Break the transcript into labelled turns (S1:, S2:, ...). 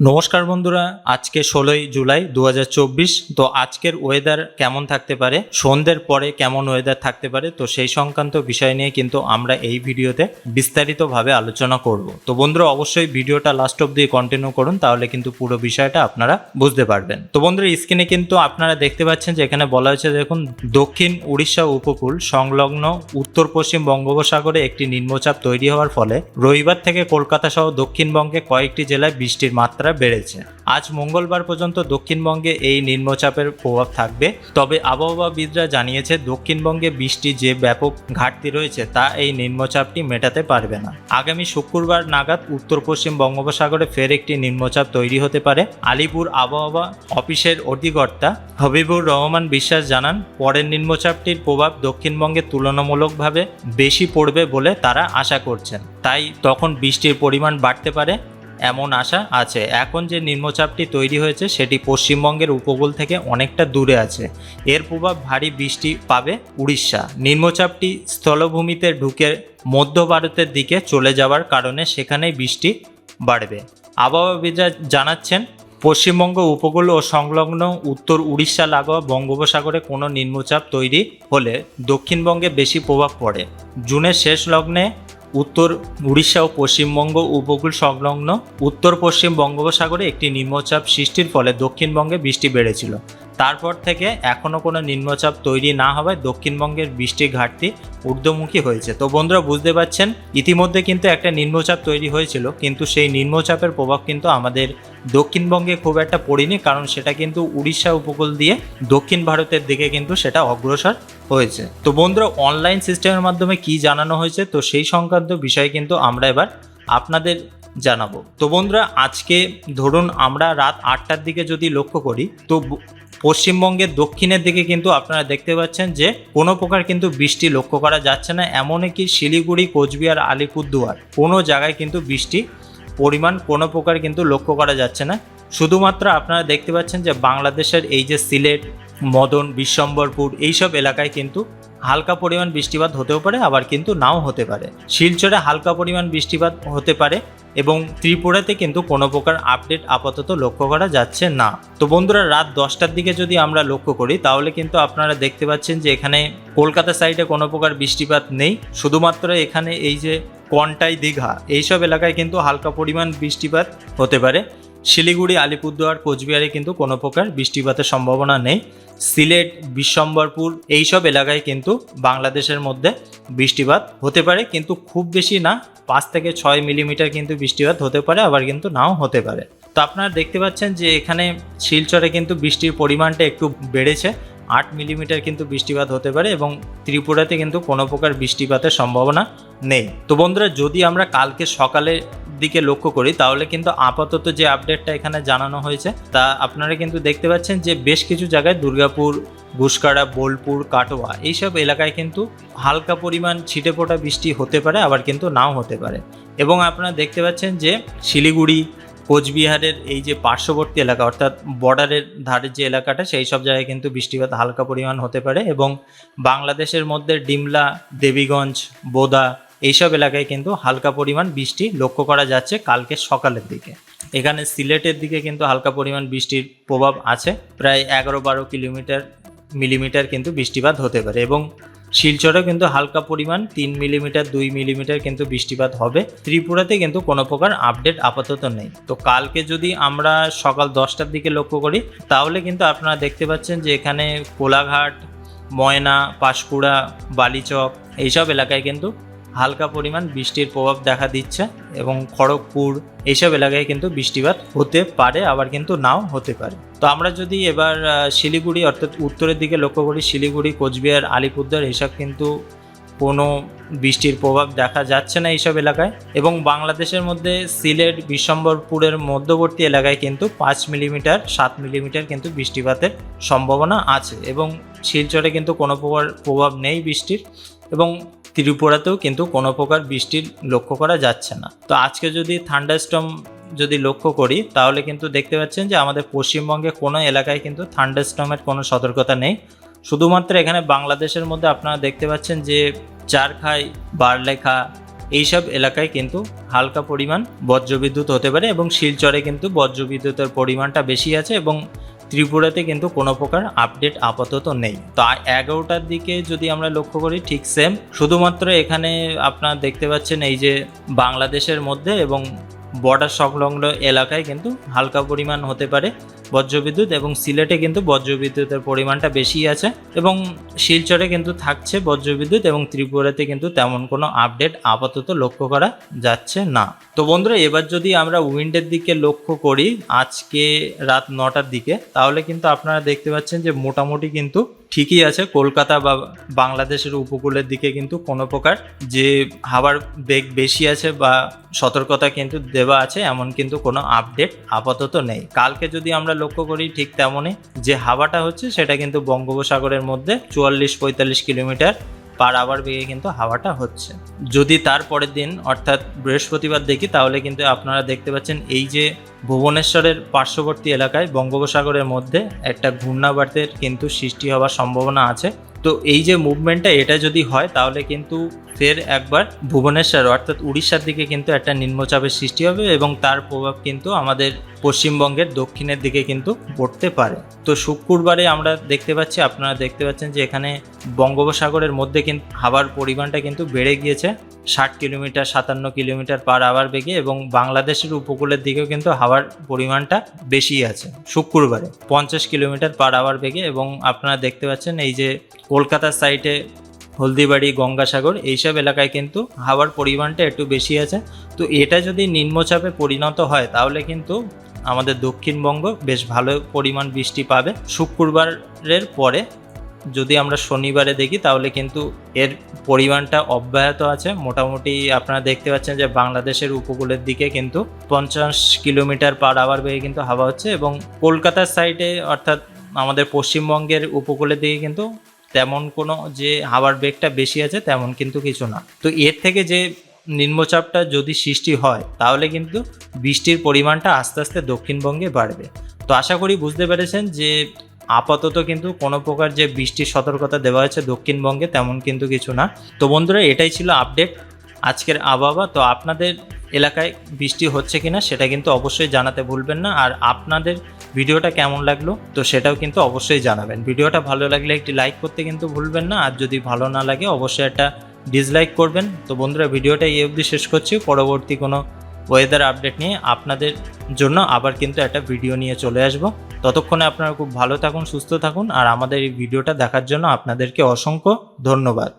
S1: নমস্কার বন্ধুরা, আজকে ষোলোই জুলাই দু হাজার চব্বিশ, তো আজকের ওয়েদার কেমন থাকতে পারে, সন্ধ্যের পরে কেমন ওয়েদার থাকতে পারে, তো সেই সংক্রান্ত বিষয় নিয়ে কিন্তু আমরা এই ভিডিওতে বিস্তারিতভাবে আলোচনা করব। তো বন্ধুরা, অবশ্যই ভিডিওটা লাস্ট অব দিয়ে কন্টিনিউ করুন, তাহলে কিন্তু পুরো বিষয়টা আপনারা বুঝতে পারবেন। তো বন্ধুরা স্ক্রিনে কিন্তু আপনারা দেখতে পাচ্ছেন যে এখানে বলা হয়েছে, দেখুন, দক্ষিণ উড়িষ্যা উপকূল সংলগ্ন উত্তর পশ্চিম বঙ্গোপসাগরে একটি নিম্নচাপ তৈরি হওয়ার ফলে রবিবার থেকে কলকাতা সহ দক্ষিণবঙ্গে কয়েকটি জেলায় বৃষ্টির মাত্রা বেড়েছে। আজ মঙ্গলবার পর্যন্ত দক্ষিণবঙ্গে এই নিম্নচাপের প্রভাব থাকবে। তবে আবহাওয়াবিদরা জানিয়েছে, দক্ষিণবঙ্গে বৃষ্টি যে ব্যাপক ঘাটতি রয়েছে, তা এই নিম্নচাপটি মেটাতে পারবে না। আগামী শুক্রবার নাগাদ উত্তর পশ্চিম বঙ্গোপসাগরে ফের একটি নিম্নচাপ তৈরি হতে পারে। আলিপুর আবহাওয়া অফিসের অধিকর্তা হবিবুর রহমান বিশ্বাস জানান, পরের নিম্নচাপটির প্রভাব দক্ষিণবঙ্গে তুলনামূলকভাবে বেশি পড়বে বলে তারা আশা করছেন। তাই তখন বৃষ্টির পরিমাণ বাড়তে পারে। এমন আশা আছে। এখন যে নিম্নচাপটি তৈরি হয়েছে, সেটি পশ্চিমবঙ্গের উপকূল থেকে অনেকটা দূরে আছে। এর প্রভাব ভারী বৃষ্টি পাবে উড়িষ্যা। নিম্নচাপটি স্থলভূমিতে ঢুকে মধ্য ভারতের দিকে চলে যাওয়ার কারণে সেখানেই বৃষ্টি বাড়বে। আবহাওয়াবিদরা জানাচ্ছেন, পশ্চিমবঙ্গ উপকূল ও সংলগ্ন উত্তর উড়িষ্যা লাগোয়া বঙ্গোপসাগরে কোনো নিম্নচাপ তৈরি হলে দক্ষিণবঙ্গে বেশি প্রভাব পড়ে। জুনের শেষ লগ্নে উত্তর উড়িষ্যা ও পশ্চিমবঙ্গ উপকূল সংলগ্ন উত্তর পশ্চিম বঙ্গোপসাগরে একটি নিম্নচাপ সৃষ্টির ফলে দক্ষিণবঙ্গে বৃষ্টি বেড়েছিল। তারপর থেকে এখনও কোনো নিম্নচাপ তৈরি না হওয়ায় দক্ষিণবঙ্গের বৃষ্টির ঘাটতি ঊর্ধ্বমুখী হয়েছে। তো বন্ধুরা, বুঝতে পারছেন, ইতিমধ্যে কিন্তু একটা নিম্নচাপ তৈরি হয়েছিল, কিন্তু সেই নিম্নচাপের প্রভাব কিন্তু আমাদের দক্ষিণবঙ্গে খুব একটা পড়েনি, কারণ সেটা কিন্তু উড়িষ্যা উপকূল দিয়ে দক্ষিণ ভারতের দিকে কিন্তু সেটা অগ্রসর হয়েছে। তো বন্ধুরা, অনলাইন সিস্টেমের মাধ্যমে কি জানানো হয়েছে, তো সেই সংক্রান্ত বিষয় কিন্তু আমরা এবার আপনাদের জানাব। তো বন্ধুরা, আজকে ধরুন আমরা রাত আটটার দিকে যদি লক্ষ্য করি, তো পশ্চিমবঙ্গের দক্ষিণের দিকে কিন্তু আপনারা দেখতে পাচ্ছেন যে কোনো প্রকার কিন্তু বৃষ্টি লক্ষ্য করা যাচ্ছে না এমনকি শিলিগুড়ি, কোচবিহার, আলিপুরদুয়ার কোনো জায়গায় কিন্তু বৃষ্টি পরিমাণ কোনো প্রকার কিন্তু লক্ষ্য করা যাচ্ছে না। শুধুমাত্র আপনারা দেখতে পাচ্ছেন যে বাংলাদেশের এই যে সিলেট, মদন, বিশ্বম্বরপুর এইসব এলাকায় কিন্তু হালকা পরিমাণ বৃষ্টিপাত হতেও পারে, আবার কিন্তু নাও হতে পারে। শিলচরে হালকা পরিমাণ বৃষ্টিপাত হতে পারে এবং ত্রিপুরাতে কিন্তু কোনো প্রকার আপডেট আপাতত লক্ষ্য করা যাচ্ছে না। তো বন্ধুরা, রাত দশটার দিকে যদি আমরা লক্ষ্য করি, তাহলে কিন্তু আপনারা দেখতে পাচ্ছেন যে এখানে কলকাতা সাইডে কোনো প্রকার বৃষ্টিপাত নেই। শুধুমাত্র এখানে এই যে কন্টাই দীঘা, এইসব এলাকায় কিন্তু হালকা পরিমাণ বৃষ্টিপাত হতে পারে। শিলিগুড়ি, আলিপুরদুয়ার, কোচবিহারে কিন্তু কোনো প্রকার বৃষ্টিপাতের সম্ভাবনা নেই। সিলেট, বিশ্বম্বরপুর এইসব এলাকায় কিন্তু বাংলাদেশের মধ্যে বৃষ্টিপাত হতে পারে, কিন্তু খুব বেশি না, পাঁচ থেকে ছয় মিলিমিটার কিন্তু বৃষ্টিপাত হতে পারে, আবার কিন্তু নাও হতে পারে। তো আপনারা দেখতে পাচ্ছেন যে এখানে শিলচরে কিন্তু বৃষ্টির পরিমাণটা একটু বেড়েছে, আট মিলিমিটার কিন্তু বৃষ্টিপাত হতে পারে এবং ত্রিপুরাতে কিন্তু কোনো প্রকার বৃষ্টিপাতের সম্ভাবনা নেই। তো বন্ধুরা, যদি আমরা কালকে সকালে দিকে লক্ষ্য করি, তাহলে কিন্তু আপাতত যে আপডেটটা এখানে জানানো হয়েছে, তা আপনারা কিন্তু দেখতে পাচ্ছেন যে বেশ কিছু জায়গায় দুর্গাপুর গুসকাড়া বোলপুর, কাটোয়া এইসব এলাকায় কিন্তু হালকা পরিমাণ ছিটে ফোটা বৃষ্টি হতে পারে, আবার কিন্তু নাও হতে পারে। এবং আপনারা দেখতে পাচ্ছেন যে শিলিগুড়ি, কোচবিহারের এই যে পার্শ্ববর্তী এলাকা, অর্থাৎ বর্ডারের ধারের যে এলাকাটা, সেই সব জায়গায় কিন্তু বৃষ্টিপাত হালকা পরিমাণ হতে পারে এবং বাংলাদেশের মধ্যে ডিমলা, দেবীগঞ্জ, বোদা এইসব এলাকায় কিন্তু হালকা পরিমাণ বৃষ্টি লক্ষ্য করা যাচ্ছে কালকে সকালের দিকে। এখানে সিলেটের দিকে কিন্তু হালকা পরিমাণ বৃষ্টির প্রভাব আছে। প্রায় এগারো বারো কিলোমিটার, মিলিমিটার কিন্তু বৃষ্টিপাত হতে পারে এবং শিলচরে কিন্তু হালকা পরিমাণ তিন মিলিমিটার, দুই মিলিমিটার কিন্তু বৃষ্টিপাত হবে। ত্রিপুরাতে কিন্তু কোনো প্রকার আপডেট আপাতত নেই। তো কালকে যদি আমরা সকাল দশটার দিকে লক্ষ্য করি, তাহলে কিন্তু আপনারা দেখতে পাচ্ছেন যে এখানে কোলাঘাট, ময়না, পাঁশকুড়া, বালিচক এইসব এলাকায় কিন্তু হালকা পরিমাণ বৃষ্টির প্রভাব দেখা দিচ্ছে এবং খড়গপুর এইসব এলাকায় কিন্তু বৃষ্টিপাত হতে পারে, আবার কিন্তু নাও হতে পারে। তো আমরা যদি এবার শিলিগুড়ি অর্থাৎ উত্তরের দিকে লক্ষ্য করি, শিলিগুড়ি, কোচবিহার, আলিপুরদুয়ার এসব কিন্তু কোনো বৃষ্টির প্রভাব দেখা যাচ্ছে না এইসব এলাকায় এবং বাংলাদেশের মধ্যে সিলেট, বিশ্বম্বরপুরের মধ্যবর্তী এলাকায় কিন্তু পাঁচ মিলিমিটার, সাত মিলিমিটার কিন্তু বৃষ্টিপাতের সম্ভাবনা আছে এবং শিলচরে কিন্তু কোনো প্রকার প্রভাব নেই বৃষ্টির এবং ত্রিপুরাতেও কিন্তু কোনো প্রকার বৃষ্টির লক্ষ্য করা যাচ্ছে না। তো আজকে যদি থান্ডারস্টম যদি লক্ষ্য করি, তাহলে কিন্তু দেখতে পাচ্ছেন যে আমাদের পশ্চিমবঙ্গে কোনো এলাকায় কিন্তু থান্ডারস্টমের কোনো সতর্কতা নেই। শুধুমাত্র এখানে বাংলাদেশের মধ্যে আপনারা দেখতে পাচ্ছেন যে চারখাই, বারলেখা এইসব এলাকায় কিন্তু হালকা পরিমাণ বজ্রবিদ্যুৎ হতে পারে এবং শিলচরে কিন্তু বজ্রবিদ্যুতের পরিমাণটা বেশি আছে এবং ত্রিপুরাতে কিন্তু কোনো প্রকার আপডেট আপাতত নেই। তো এগারোটার দিকে যদি আমরা লক্ষ্য করি, ঠিক সেম শুধুমাত্র এখানে আপনারা দেখতে পাচ্ছেন এই যে বাংলাদেশের মধ্যে এবং বর্ডার সংলগ্ন এলাকায় কিন্তু হালকা পরিমাণ হতে পারে। বজ্রবিদ্যুৎ এবং সিলেটে কিন্তু বজ্রবিদ্যুতের পরিমাণটা বেশি আছে এবং শিলচরে কিন্তু থাকছে বজ্রবিদ্যুৎ এবং ত্রিপুরাতে কিন্তু তেমন কোনো আপডেট আপাতত লক্ষ্য করা যাচ্ছে না। তো বন্ধুরা, এবার যদি আমরা উইন্ডের দিকে লক্ষ্য করি, আজকে রাত নটার দিকে, তাহলে কিন্তু আপনারা দেখতে পাচ্ছেন যে মোটামুটি কিন্তু ঠিকই আছে, কলকাতা বা বাংলাদেশের উপকূলের দিকে কিন্তু কোনো প্রকার যে হাওয়ার বেগ বেশি আছে বা সতর্কতা কিন্তু দেওয়া আছে, এমন কিন্তু কোনো আপডেট আপাতত নেই। কালকে যদি আমরা লক্ষ্য করি ঠিক তেমনই যে হাওয়াটা হচ্ছে, সেটা কিন্তু বঙ্গোপসাগরের মধ্যে চুয়াল্লিশ পঁয়তাল্লিশ কিলোমিটার পার আওয়ার বেগে কিন্তু হাওয়াটা হচ্ছে। যদি তার পরের দিন, অর্থাৎ বৃহস্পতিবার দেখি, তাহলে কিন্তু আপনারা দেখতে পাচ্ছেন এই যে ভুবনেশ্বরের পার্শ্ববর্তী এলাকায় বঙ্গোপসাগরের মধ্যে একটা ঘূর্ণাবর্তের কিন্তু সৃষ্টি হওয়ার সম্ভাবনা আছে। তো এই যে মুভমেন্টটা এটা যদি হয়, তাহলে কিন্তু ফের একবার ভুবনেশ্বর, অর্থাৎ উড়িষ্যার দিকে কিন্তু একটা নিম্নচাপের সৃষ্টি হবে এবং তার প্রভাব কিন্তু আমাদের পশ্চিমবঙ্গের দক্ষিণের দিকে কিন্তু পড়তে পারে। তো শুক্রবারে আমরা দেখতে পাচ্ছি, আপনারা দেখতে পাচ্ছেন যে এখানে বঙ্গোপসাগরের মধ্যে কিন্তু হাওয়ার পরিমাণটা কিন্তু বেড়ে গিয়েছে। ষাট কিলোমিটার, সাতান্ন কিলোমিটার পার আওয়ার বেগে এবং বাংলাদেশের উপকূলের দিকেও কিন্তু হাওয়ার পরিমাণটা বেশি আছে শুক্রবারে। পঞ্চাশ কিলোমিটার পার আওয়ার বেগে এবং আপনারা দেখতে পাচ্ছেন এই যে কলকাতার সাইডে হলদিবাড়ি, গঙ্গাসাগর এইসব এলাকায় কিন্তু হাওয়ার পরিমাণটা একটু বেশি আছে। তো এটা যদি নিম্নচাপে পরিণত হয়, তাহলে কিন্তু আমাদের দক্ষিণবঙ্গ বেশ ভালো পরিমাণ বৃষ্টি পাবে। শুক্রবারের পরে যদি আমরা শনিবারে দেখি, তাহলে কিন্তু এর পরিমাণটা অব্যাহত আছে। মোটামুটি আপনারা দেখতে পাচ্ছেন যে বাংলাদেশের উপকূলের দিকে কিন্তু পঞ্চাশ কিলোমিটার পার আওয়ার বেগে কিন্তু হাওয়া হচ্ছে এবং কলকাতার সাইডে অর্থাৎ আমাদের পশ্চিমবঙ্গের উপকূলের দিকে কিন্তু তেমন কোনো যে হাওয়ার বেগটা বেশি আছে তেমন কিন্তু কিছু না। তো এর থেকে যে নিম্নচাপটা যদি সৃষ্টি হয়, তাহলে কিন্তু বৃষ্টির পরিমাণটা আস্তে আস্তে দক্ষিণবঙ্গে বাড়বে। তো আশা করি বুঝতে পেরেছেন যে আপাতত কিন্তু কোনো প্রকার যে বৃষ্টির সতর্কতা দেওয়া হয়েছে দক্ষিণবঙ্গে তেমন কিন্তু কিছু না। তো বন্ধুরা, এটাই ছিল আপডেট আজকের আবহাওয়া। তো আপনাদের এলাকায় বৃষ্টি হচ্ছে কিনা সেটা কিন্তু অবশ্যই জানাতে ভুলবেন না। আর আপনাদের ভিডিওটা কেমন লাগল তো সেটাও কিন্তু অবশ্যই জানাবেন। ভিডিওটা ভালো লাগলে একটি লাইক করতে কিন্তু ভুলবেন না, আর যদি ভালো না লাগে অবশ্যই একটা ডিসলাইক করবেন। তো বন্ধুরা, ভিডিওটা এই অবধি শেষ করছি। পরবর্তী কোনো ওয়েদার আপডেট নিয়ে আপনাদের জন্য আবার কিন্তু একটা ভিডিও নিয়ে চলে আসব। ততক্ষণে আপনারা খুব ভালো থাকুন, সুস্থ থাকুন, আর আমাদের এই ভিডিওটা দেখার জন্য আপনাদেরকে অসংখ্য ধন্যবাদ।